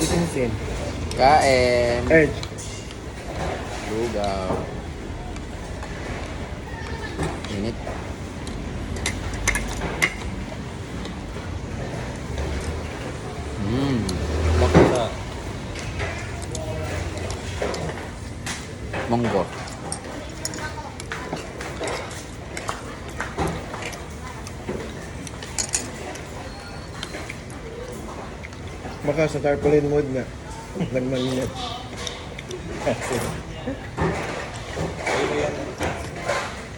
Isinsin. Kain. Edge. Lugaw. Init. Mmm. Bakla. Monggo. Baka sa tarpaulin mood na. Nagmalinit.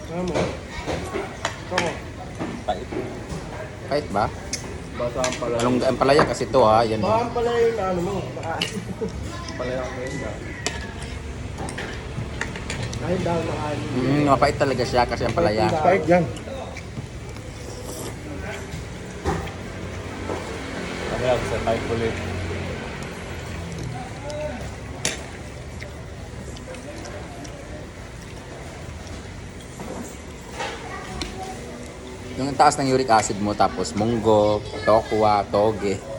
Tama. Tama. Pait. Kahit ba? Basta ang pala. Anong ang palaya kasi to ha. Yan. Baka pala yung ano mo. Baka. Pala yung ngayon na. Kahit daw nakain. Mm, mapait talaga siya kasi ang palaya. Kahit yan. Ako sa type ulit. Yung taas ng uric acid mo tapos munggo, tokwa, toge.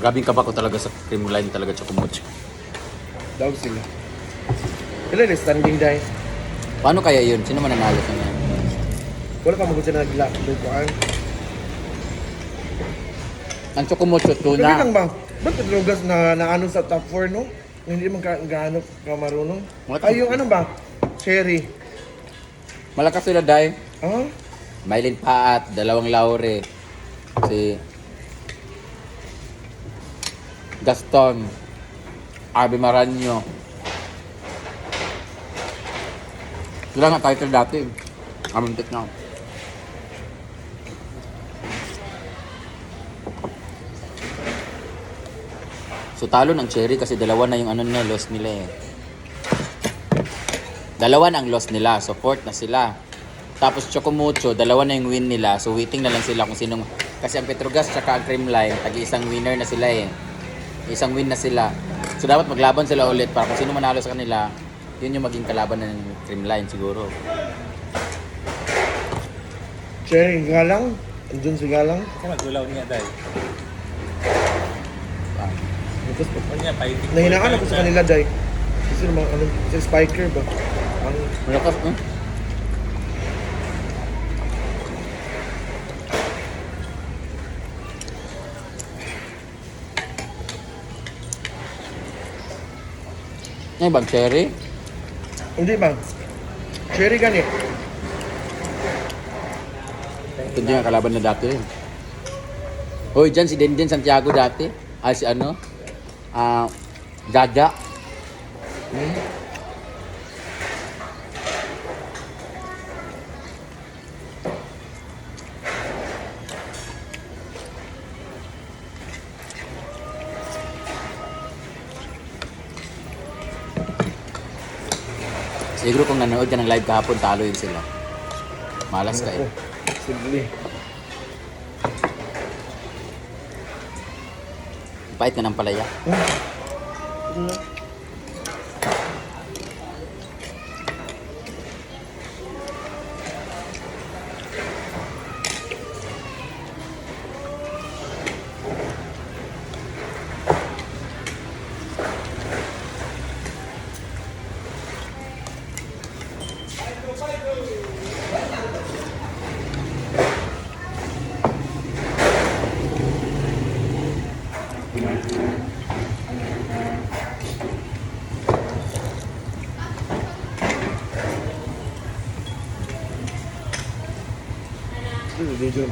Grabing kaba ko talaga sa cream line talaga chocomocho. Daw sila. Ilan yung standing die? Paano kaya yun? Sino man nanalo sa yan? Wala pa magod sila nag-lock. Dukuan. Ang chocomocho Sabi tuna. lang ba? Ba't katulugas na naano sa top 4 no? Hindi man ka gaano ka marunong. What? Ay, yung ano ba? Cherry. Malakas sila dahil. Ah? Mylene Paat, dalawang laure. Si Gaston, Arby Maranyo. Sila nga title dati. Amuntik na. So talo ng Cherry kasi dalawa na yung ano na loss nila eh. Dalawa na ang loss nila. So fourth na sila. Tapos Chocomucho, dalawa na yung win nila. So waiting na lang sila kung sinong... Kasi ang Petrogas tsaka ang Creamline, tagi isang winner na sila eh. Isang win na sila. So dapat maglaban sila ulit para kung sino manalo sa kanila, yun yung maging kalaban ng Creamline siguro. Cherry galang. Andun si galang. Kasi magulaw niya dahil. Ah. Tapos niya, paitik. nahinaan ako sa kanila dahil. Kasi naman ano, si Spiker ba? Ang Malakas, no? Ano bang cherry? Hindi ba? Cherry gani. Ito ang kalaban na dati rin. Hoy, dyan si Denden Santiago dati. Ah, si ano? Ah, Jaja. Hmm? Siguro kung nanood ka ng live kahapon, talo yun sila. Malas ka eh. Sige. Pait ka ng palaya. Hmm? Medyo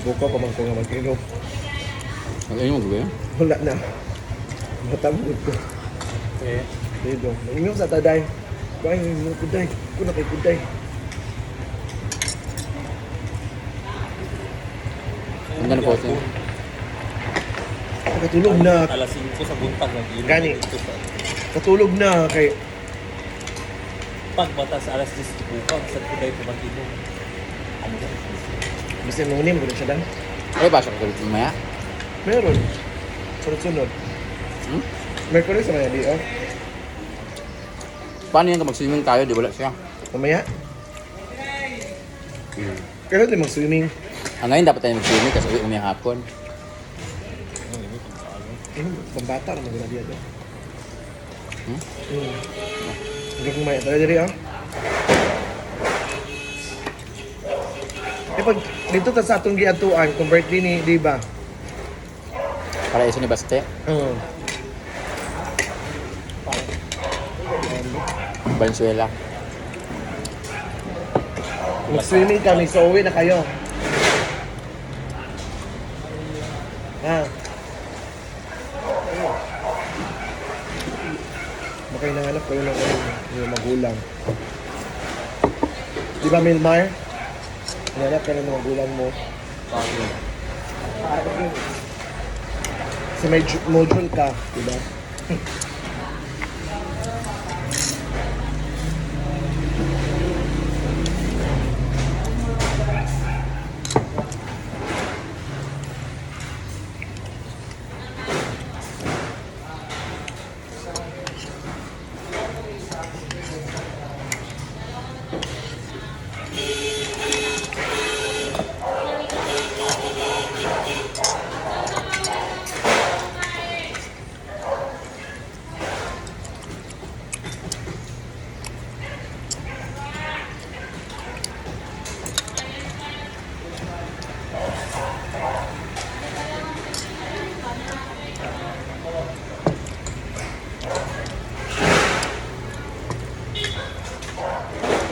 buko pa man ko nga mag-inom. Ang inom ko ba Wala na. Matamod ko. Eh? Medyo. Inom sa taday. Kuhay mo kuday. Kuna kay kuday. Ang ganun po ito. Katulog na. alas 5 sa buntag. Gani. Katulog na kay pagbatas alas 10 bukaw sa kuday ko mag-inom. Ano ba? Basta nunim ko na siya dan. Ay, pasok ko ulit mamaya. Meron. Sunod-sunod. Hmm? Mercury sa mga di, oh. Paano yan kung mag-swimming tayo? Di wala siya. Mamaya. Kaya di mag-swimming. Ang ngayon dapat tayo mag-swimming kasi uwi umayang hapon. Ano, pambata naman gula diya doon. Hmm? Hmm. Hanggang kumaya tayo diri, ah. Eh, pag dito ta sa atong giatuan, birthday ni, di ba? Para iso ni Baste. Oo. Valenzuela. Mag-swimming kami, so uwi na kayo. Hinahanap kayo ng ano, yung magulang. Di ba, Milmar? Hinahanap ka ng magulang mo. Bakit? Sa may module ka, di ba?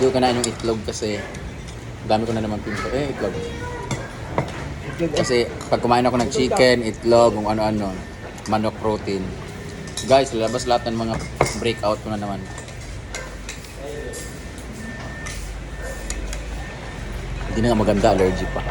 Hindi ko kanain yung itlog kasi dami ko na naman pinto. Eh, itlog. Kasi pag kumain ako ng chicken, itlog, kung ano-ano, manok protein. Guys, labas lahat ng mga breakout ko na naman. Hindi na nga maganda, allergy pa.